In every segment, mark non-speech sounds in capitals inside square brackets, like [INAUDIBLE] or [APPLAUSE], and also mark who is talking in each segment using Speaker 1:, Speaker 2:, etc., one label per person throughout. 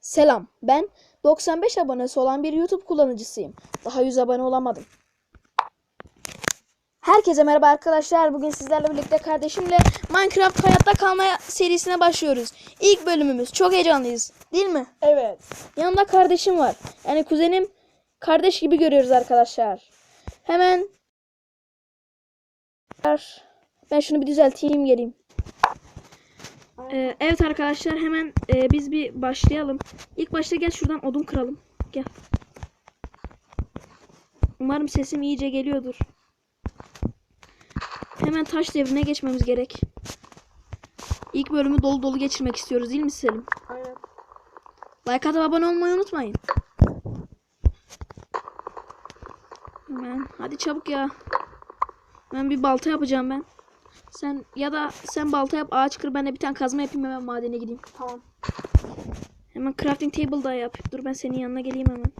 Speaker 1: Selam, ben 95 abonesi olan bir YouTube kullanıcısıyım. Daha 100 abone olamadım. Herkese merhaba arkadaşlar. Bugün sizlerle birlikte kardeşimle Minecraft hayatta kalma serisine başlıyoruz. İlk bölümümüz. Çok heyecanlıyız. Değil mi?
Speaker 2: Evet.
Speaker 1: Yanımda kardeşim var. Yani kuzenim kardeş gibi görüyoruz arkadaşlar. Hemen ben şunu bir düzelteyim geleyim. Ee, evet arkadaşlar hemen e, biz bir başlayalım. İlk başta gel şuradan odun kıralım. Gel. Umarım sesim iyice geliyordur. Hemen taş devrine geçmemiz gerek. İlk bölümü dolu dolu geçirmek istiyoruz değil mi Selim?
Speaker 2: Aynen.
Speaker 1: Like atıp abone olmayı unutmayın. Hemen hadi çabuk ya. Ben bir balta yapacağım ben. Sen ya da sen balta yap ağaç kır ben de bir tane kazma yapayım hemen madene gideyim.
Speaker 2: Tamam.
Speaker 1: Hemen crafting table da yap. Dur ben senin yanına geleyim hemen.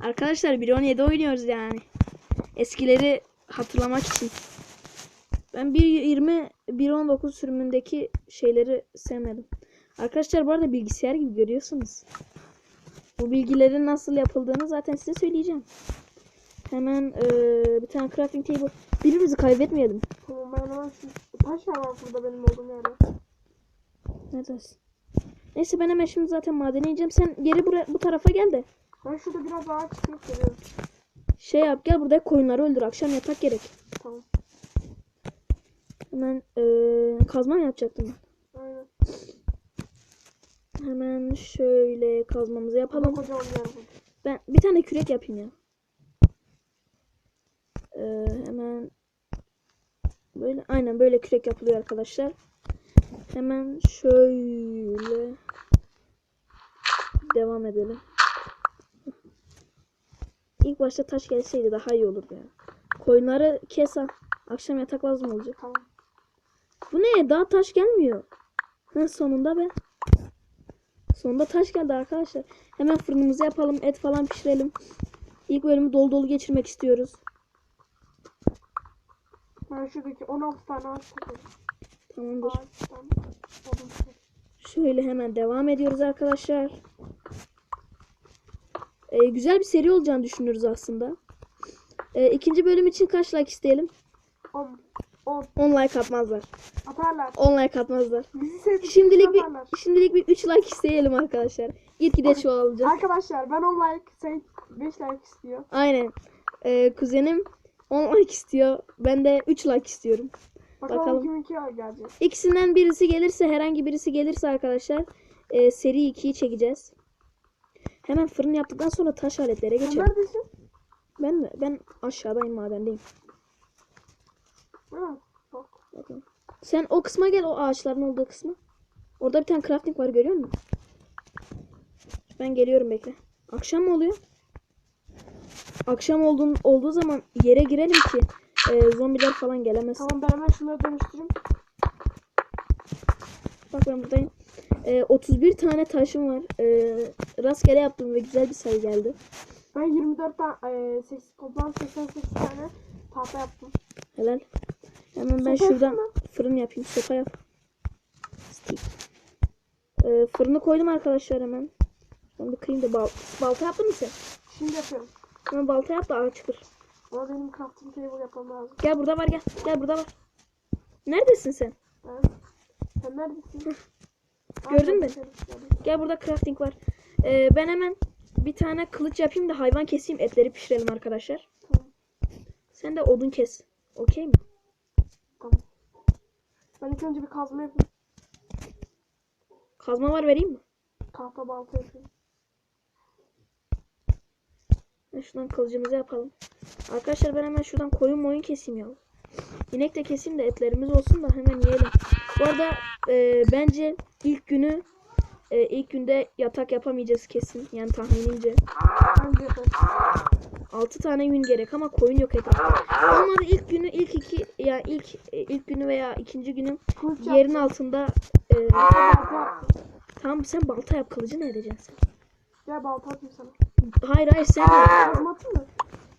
Speaker 1: Arkadaşlar 1.17 oynuyoruz yani. Eskileri hatırlamak için. Ben 1.20 1.19 sürümündeki şeyleri sevmedim. Arkadaşlar bu arada bilgisayar gibi görüyorsunuz. Bu bilgilerin nasıl yapıldığını zaten size söyleyeceğim. Hemen eee, bir tane crafting table. Birbirimizi kaybetmeyelim.
Speaker 2: Tamam ben hemen şu taş var burada benim olduğum yerde.
Speaker 1: Neredesin? Neyse ben hemen şimdi zaten madene ineceğim. Sen geri buraya, bu tarafa gel de.
Speaker 2: Ben şurada biraz ağaç çıkıp geliyorum.
Speaker 1: Şey yap gel burada koyunları öldür. Akşam yatak gerek.
Speaker 2: Tamam.
Speaker 1: Hemen eee kazma yapacaktım ben?
Speaker 2: Aynen.
Speaker 1: Hemen şöyle kazmamızı yapalım. Ben bir tane kürek yapayım ya. Eee, hemen böyle aynen böyle kürek yapılıyor arkadaşlar. Hemen şöyle devam edelim. İlk başta taş gelseydi daha iyi olurdu ya. Koyunları kes ha. Akşam yatak lazım olacak.
Speaker 2: Tamam.
Speaker 1: Bu ne? Daha taş gelmiyor. Ha, sonunda be. Sonunda taş geldi arkadaşlar. Hemen fırınımızı yapalım. Et falan pişirelim. İlk bölümü dolu dolu geçirmek istiyoruz.
Speaker 2: Ben şuradaki 16 tane ağaç çıkıyorum.
Speaker 1: Tamamdır.
Speaker 2: Ağaçtan odun çıkıyor.
Speaker 1: Şöyle hemen devam ediyoruz arkadaşlar. Ee, güzel bir seri olacağını düşünüyoruz aslında. Ee, ikinci bölüm için kaç like isteyelim?
Speaker 2: 10. 10.
Speaker 1: 10 like atmazlar.
Speaker 2: Atarlar.
Speaker 1: 10 like atmazlar.
Speaker 2: Bizi.
Speaker 1: Şimdilik bir
Speaker 2: atarlar.
Speaker 1: şimdilik bir 3 like isteyelim arkadaşlar. İlki de şu olacak.
Speaker 2: Arkadaşlar ben 10 like, sen 5 like istiyor.
Speaker 1: Aynen. Ee, kuzenim 10 like istiyor. Ben de 3 like istiyorum.
Speaker 2: Bakalım,
Speaker 1: Bakalım.
Speaker 2: kiminki gelecek.
Speaker 1: İkisinden birisi gelirse herhangi birisi gelirse arkadaşlar e, seri 2'yi çekeceğiz. Hemen fırın yaptıktan sonra taş aletlere
Speaker 2: Sen
Speaker 1: geçelim.
Speaker 2: neredesin?
Speaker 1: Ben mi? Ben aşağıdayım madendeyim.
Speaker 2: Hı. Bak.
Speaker 1: Bakın. Sen o kısma gel o ağaçların olduğu kısma. Orada bir tane crafting var görüyor musun? Ben geliyorum bekle. Akşam mı oluyor? Akşam olduğun, olduğu zaman yere girelim ki e, zombiler falan gelemesin.
Speaker 2: Tamam ben hemen şunları dönüştüreyim.
Speaker 1: Bak ben buradayım. Ee, 31 tane taşım var. Ee, rastgele yaptım ve güzel bir sayı geldi.
Speaker 2: Ben 24 tane, e, 8, toplam 88 tane tahta yaptım.
Speaker 1: Helal. Hemen ben
Speaker 2: Sopa
Speaker 1: şuradan
Speaker 2: mı?
Speaker 1: fırın yapayım. Sopa yap. Ee, fırını koydum arkadaşlar hemen. Ben bir kırayım da bal balta yaptın mı sen?
Speaker 2: Şimdi yapıyorum.
Speaker 1: Hemen balta yap da ağaç kır.
Speaker 2: Ama benim crafting table yapmam lazım.
Speaker 1: Gel burada var gel. Gel burada var. Neredesin sen?
Speaker 2: Ben... Sen neredesin?
Speaker 1: Gördün mü? Gel burada crafting var. Ee, ben hemen bir tane kılıç yapayım da hayvan keseyim etleri pişirelim arkadaşlar.
Speaker 2: Tamam.
Speaker 1: Sen de odun kes. Okey mi?
Speaker 2: Tamam. Ben ilk önce bir kazma yapayım.
Speaker 1: Kazma var vereyim mi?
Speaker 2: Tahta balta yapayım.
Speaker 1: Ha, Şuradan kılıcımızı yapalım. Arkadaşlar ben hemen şuradan koyun moyun keseyim ya. İnek de keseyim de etlerimiz olsun da hemen yiyelim. Bu arada e, bence ilk günü e, ilk günde yatak yapamayacağız kesin. Yani tahminimce.
Speaker 2: Bence yaparım.
Speaker 1: 6 tane gün gerek ama koyun yok etrafta. Olmadı ilk günü ilk iki yani ilk e, ilk günü veya ikinci günü
Speaker 2: Kılıç
Speaker 1: yerin
Speaker 2: yaptım.
Speaker 1: altında e, tamam sen balta yap kılıcı ne edeceksin sen?
Speaker 2: Gel balta atayım sana.
Speaker 1: Hayır hayır sen yap.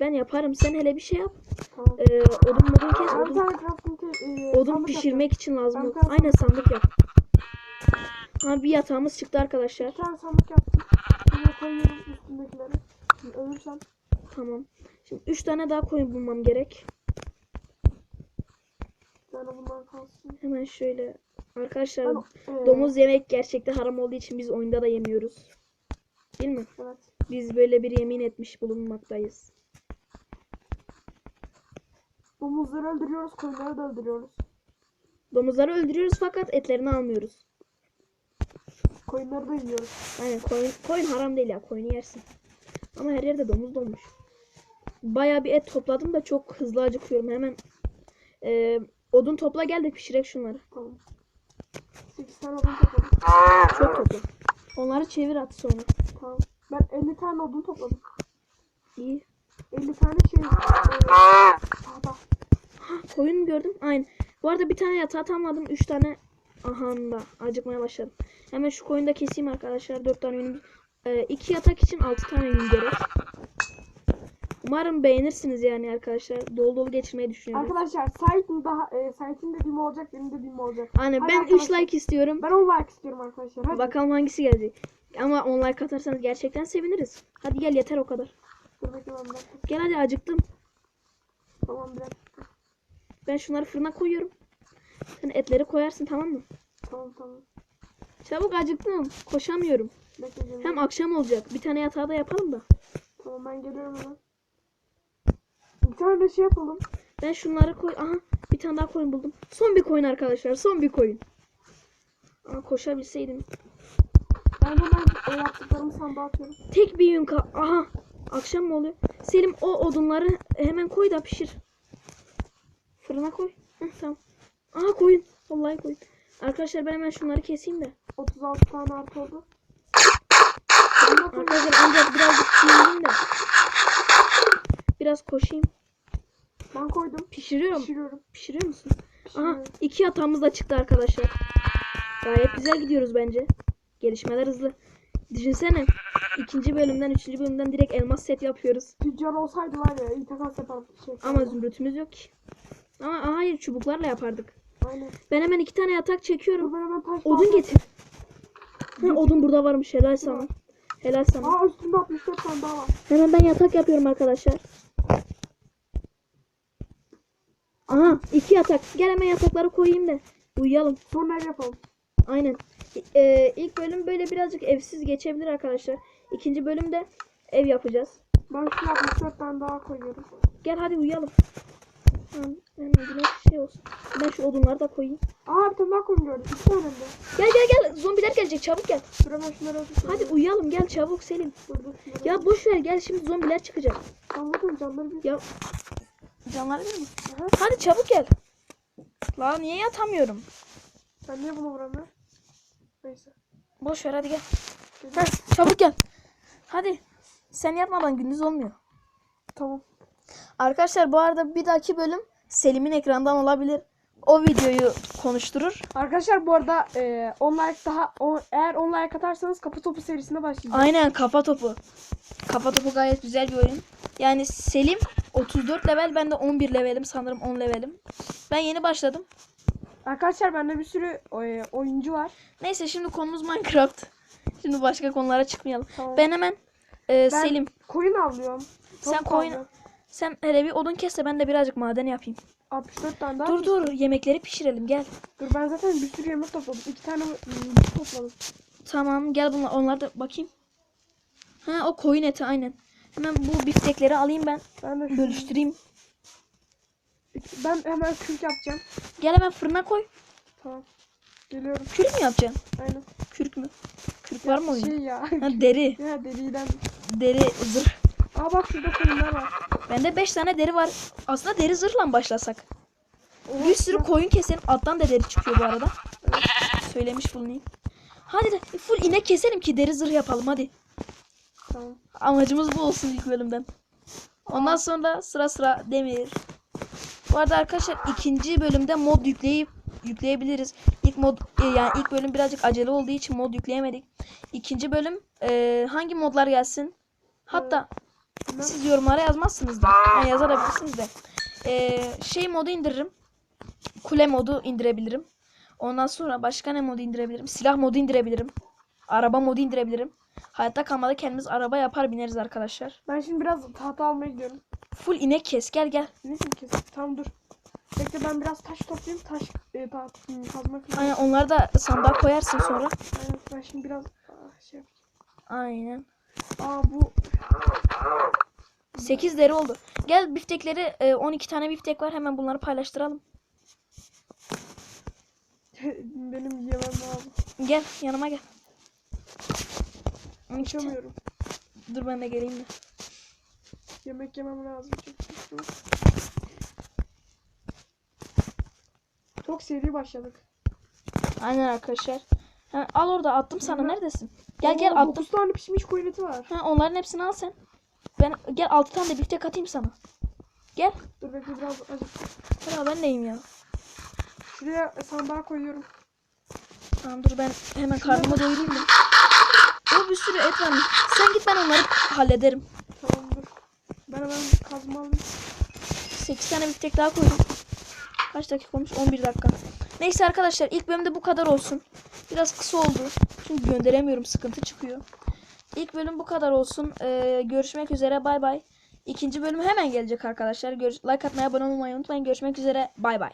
Speaker 1: Ben yaparım. Sen hele bir şey yap.
Speaker 2: Tamam.
Speaker 1: E, odun modun kes.
Speaker 2: Bir
Speaker 1: Odun Odun pişirmek için lazım.
Speaker 2: Ben
Speaker 1: Aynen sandık yap. Ha bir yatağımız çıktı arkadaşlar.
Speaker 2: Bir tane sandık yaptım. Buraya koyuyorum üstündekileri. Şimdi ölürsem.
Speaker 1: Tamam. Şimdi 3 tane daha koyun bulmam gerek. Hemen şöyle. Arkadaşlar
Speaker 2: Ben, e,
Speaker 1: domuz yemek gerçekten haram olduğu için biz oyunda da yemiyoruz. Değil mi?
Speaker 2: Evet.
Speaker 1: Biz böyle bir yemin etmiş bulunmaktayız.
Speaker 2: Domuzları öldürüyoruz, koyunları da öldürüyoruz.
Speaker 1: Domuzları öldürüyoruz fakat etlerini almıyoruz.
Speaker 2: Koyunları da yiyoruz.
Speaker 1: Aynen koyun, koyun haram değil ya koyunu yersin. Ama her yerde domuz dolmuş. Baya bir et topladım da çok hızlı acıkıyorum. Hemen e, odun topla gel de pişirek şunları.
Speaker 2: Tamam. 8 tane odun topladım.
Speaker 1: Çok topla. Onları çevir at sonra.
Speaker 2: Tamam. Ben 50 tane odun topladım.
Speaker 1: İyi.
Speaker 2: 50 tane şey. Tahta.
Speaker 1: Koyun gördüm. Aynen. Bu arada bir tane yatağı tamamladım. Üç tane aha da acıkmaya başladım. Hemen şu koyunu da keseyim arkadaşlar. Dört tane yünümüz. Ee, iki yatak için altı tane yün gerek. Umarım beğenirsiniz yani arkadaşlar. Dolu dolu geçirmeyi düşünüyorum.
Speaker 2: Arkadaşlar site'in daha e, site'in dediğim olacak, benim dediğim olacak.
Speaker 1: Aynen
Speaker 2: Hadi
Speaker 1: ben 3
Speaker 2: arkadaşlar.
Speaker 1: like istiyorum.
Speaker 2: Ben 10 like istiyorum arkadaşlar. Hadi.
Speaker 1: Bakalım hangisi gelecek. Ama 10 like atarsanız gerçekten seviniriz. Hadi gel yeter o kadar.
Speaker 2: Dur ben.
Speaker 1: Gel hadi acıktım.
Speaker 2: Tamam.
Speaker 1: Ben şunları fırına koyuyorum. Sen etleri koyarsın tamam mı?
Speaker 2: Tamam tamam.
Speaker 1: Çabuk acıktım. Koşamıyorum.
Speaker 2: Bekle canım.
Speaker 1: Hem akşam olacak. Bir tane yatağı da yapalım da.
Speaker 2: Tamam ben geliyorum hemen. Bir tane de şey yapalım.
Speaker 1: Ben şunları koy. Aha bir tane daha koyun buldum. Son bir koyun arkadaşlar. Son bir koyun. Aa, koşabilseydim.
Speaker 2: Ben de ben e, yaptıklarımı sandığa atıyorum.
Speaker 1: Tek bir yün kal. Aha. Akşam mı oluyor? Selim o odunları hemen koy da pişir. Fırına koy. Heh, tamam. Aha koyun. Vallahi koyun. Arkadaşlar ben hemen şunları keseyim de.
Speaker 2: 36 tane artı oldu.
Speaker 1: Arkadaşlar ancak birazcık pişireyim de. Biraz koşayım.
Speaker 2: Ben koydum.
Speaker 1: Pişiriyorum.
Speaker 2: Pişiriyorum.
Speaker 1: Pişiriyor musun? Aha
Speaker 2: Pişiriyorum.
Speaker 1: iki yatağımız da çıktı arkadaşlar. Gayet güzel gidiyoruz bence. Gelişmeler hızlı. Düşünsene. ikinci bölümden, üçüncü bölümden direkt elmas set yapıyoruz.
Speaker 2: Tüccar olsaydı var ya iyi takas yapar şey.
Speaker 1: Ama zümrütümüz yok ki. Ama aa, hayır çubuklarla yapardık.
Speaker 2: Aynen.
Speaker 1: Ben hemen iki tane yatak çekiyorum. Odun getir. Ha, odun burada varmış. Helal sana. Helal sana.
Speaker 2: Aa üstünde 64 tane daha var.
Speaker 1: Hemen ben yatak yapıyorum arkadaşlar. Aha iki yatak. Gel hemen yatakları koyayım da uyuyalım.
Speaker 2: Sonra yapalım.
Speaker 1: Aynen. Ee, ilk bölüm böyle birazcık evsiz geçebilir arkadaşlar. İkinci bölümde ev yapacağız.
Speaker 2: Ben şu 64 tane daha koyuyorum.
Speaker 1: Gel hadi uyuyalım. Hemen güneş şey olsun. Ben şu odunları da koyayım.
Speaker 2: Aa bir tane daha koyun gördüm. İki tane de.
Speaker 1: Gel gel gel. Zombiler gelecek. Çabuk gel.
Speaker 2: Hemen şunları öldür.
Speaker 1: Hadi uyuyalım. Gel çabuk Selim.
Speaker 2: Şunları.
Speaker 1: Ya boş ver gel şimdi zombiler çıkacak.
Speaker 2: Bakın canları bir.
Speaker 1: Ya canlar değil mi?
Speaker 2: Aha.
Speaker 1: Hadi çabuk gel. La niye yatamıyorum?
Speaker 2: Sen niye bunu vuramıyorsun? Neyse.
Speaker 1: Boş ver hadi gel.
Speaker 2: Gel.
Speaker 1: Çabuk gel. Hadi. Sen yatmadan gündüz olmuyor.
Speaker 2: Tamam.
Speaker 1: Arkadaşlar bu arada bir dahaki bölüm Selim'in ekrandan olabilir. O videoyu konuşturur.
Speaker 2: Arkadaşlar bu arada e, 10 like daha on, eğer 10 like atarsanız kapı topu serisine başlayacağız.
Speaker 1: Aynen kafa topu. Kafa topu gayet güzel bir oyun. Yani Selim 34 level ben de 11 levelim sanırım 10 levelim. Ben yeni başladım.
Speaker 2: Arkadaşlar bende bir sürü e, oyuncu var.
Speaker 1: Neyse şimdi konumuz Minecraft. Şimdi başka konulara çıkmayalım.
Speaker 2: Tamam.
Speaker 1: Ben hemen e,
Speaker 2: Ben
Speaker 1: Selim
Speaker 2: koyun avlıyorum.
Speaker 1: sen
Speaker 2: Tavuk
Speaker 1: koyun sen hele bir odun kes de ben de birazcık maden yapayım.
Speaker 2: 64 tane daha.
Speaker 1: Dur dur yemekleri pişirelim gel.
Speaker 2: Dur ben zaten bir sürü yemek topladım. İki tane ım, topladım.
Speaker 1: Tamam gel bunlar onları da bakayım. Ha o koyun eti aynen. Hemen bu biftekleri alayım ben.
Speaker 2: Ben de şu,
Speaker 1: Bölüştüreyim.
Speaker 2: Ben hemen kürk yapacağım.
Speaker 1: Gel hemen fırına koy.
Speaker 2: Tamam. Geliyorum.
Speaker 1: Kürk mü yapacaksın?
Speaker 2: Aynen.
Speaker 1: Kürk mü? Kürk var mı oyunda?
Speaker 2: Şey ya.
Speaker 1: Ha deri. [LAUGHS]
Speaker 2: ya deliden.
Speaker 1: Deri zırh.
Speaker 2: Aa bak şurada koyunlar var.
Speaker 1: Bende 5 tane deri var. Aslında deri zırhla başlasak.
Speaker 2: Oha,
Speaker 1: Bir sürü
Speaker 2: ya.
Speaker 1: koyun keselim. Alttan da deri çıkıyor bu arada. Söylemiş bulunayım. Hadi de full inek keselim ki deri zırh yapalım hadi.
Speaker 2: Tamam.
Speaker 1: Amacımız bu olsun ilk bölümden. Ondan sonra sıra sıra demir. Bu arada arkadaşlar ikinci bölümde mod yükleyip yükleyebiliriz. İlk mod e, yani ilk bölüm birazcık acele olduğu için mod yükleyemedik. İkinci bölüm e, hangi modlar gelsin? Hatta
Speaker 2: Bilmem.
Speaker 1: siz yorumlara yazmazsınız da. Yani yazabilirsiniz de. E, şey modu indiririm. Kule modu indirebilirim. Ondan sonra başka ne modu indirebilirim? Silah modu indirebilirim. Araba modu indirebilirim. Hayatta kalmada kendimiz araba yapar bineriz arkadaşlar.
Speaker 2: Ben şimdi biraz tahta almaya gidiyorum.
Speaker 1: Full inek kes gel gel.
Speaker 2: Ne kes? Tamam dur. Bekle ben biraz taş toplayayım. Taş e, hmm, kazma falan.
Speaker 1: Aynen onları da sandığa koyarsın sonra.
Speaker 2: Aynen. Ben şimdi biraz ah, şey yapayım.
Speaker 1: Aynen.
Speaker 2: Aa bu
Speaker 1: 8 deri oldu. Gel biftekleri e, 12 tane biftek var hemen bunları paylaştıralım. [LAUGHS]
Speaker 2: benim yemem lazım.
Speaker 1: Gel yanıma gel. 12 tane-
Speaker 2: Konuşamıyorum.
Speaker 1: Dur ben de geleyim de.
Speaker 2: Yemek yemem lazım çünkü. Çok seri başladık.
Speaker 1: Aynen arkadaşlar. Ha, al orada attım sana neredesin? Gel gel
Speaker 2: Oo,
Speaker 1: attım.
Speaker 2: dokuz tane pişmiş koyun eti var.
Speaker 1: Ha, onların hepsini al sen. Ben gel 6 tane de biftek atayım sana. Gel.
Speaker 2: Dur bekle biraz acıktım.
Speaker 1: Ya ben neyim ya?
Speaker 2: Şuraya sandığa koyuyorum.
Speaker 1: Tamam dur ben hemen karnımı doyurayım da. O bir sürü et var. Sen git ben onları hallederim.
Speaker 2: Tamam dur. Ben hemen kazma alayım.
Speaker 1: 8 tane biftek daha koydum. Kaç dakika olmuş? 11 dakika. Neyse arkadaşlar ilk bölümde bu kadar olsun. Biraz kısa oldu. Çünkü gönderemiyorum. Sıkıntı çıkıyor. İlk bölüm bu kadar olsun. Ee, görüşmek üzere. Bay bay. İkinci bölüm hemen gelecek arkadaşlar. Görüş like atmayı, abone olmayı unutmayın. Görüşmek üzere. Bay bay.